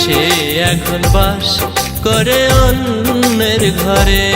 সে এখন বাস করে অন্যের ঘরে।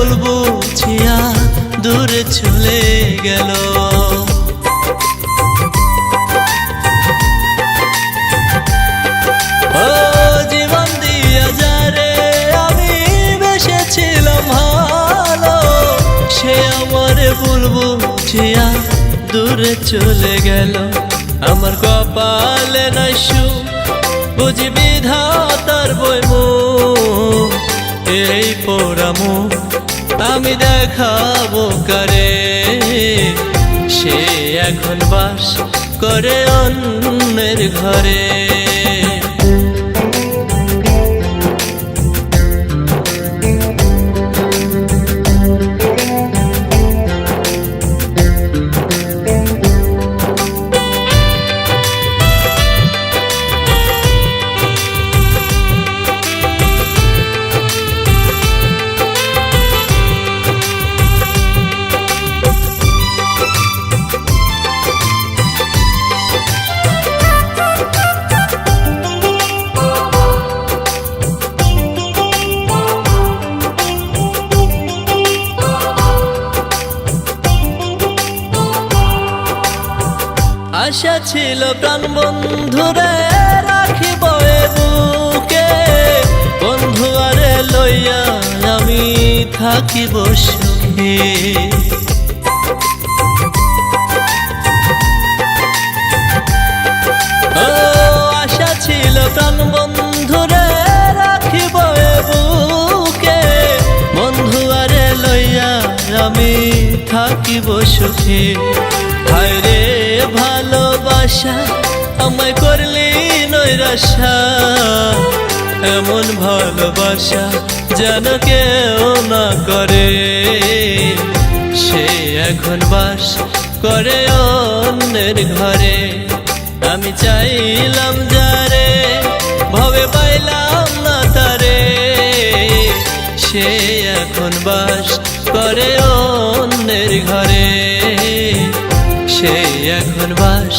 ভুল বুঝিয়া দূরে চলে গেল। দূরে চলে গেল। আমার কপালে নাই সু বুঝি বিধাতার বইমু এই পোড়ামু আমি দেখাবো করে। সে এখন বাস করে অন্যের ঘরে। আশা ছিল প্রাণ বন্ধুরে রাখিব বুকে। বন্ধু আরে লইয়া আমি থাকিব সুখে। আশা ছিল প্রাণ বন্ধুরে রাখিব বুকে। বন্ধু আরে লইয়া আমি থাকিব সুখে। হায় রে ভালোবাসা, আমায় করলি নৈরাশা। এমন ভালোবাসা যেন কেউ না করে। সে এখন বাস করে অন্যের ঘরে। আমি চাইলাম যারে, ভবে পাইলাম না তারে। সে এখন বাস করে অন্যের ঘরে। সে এখন বাস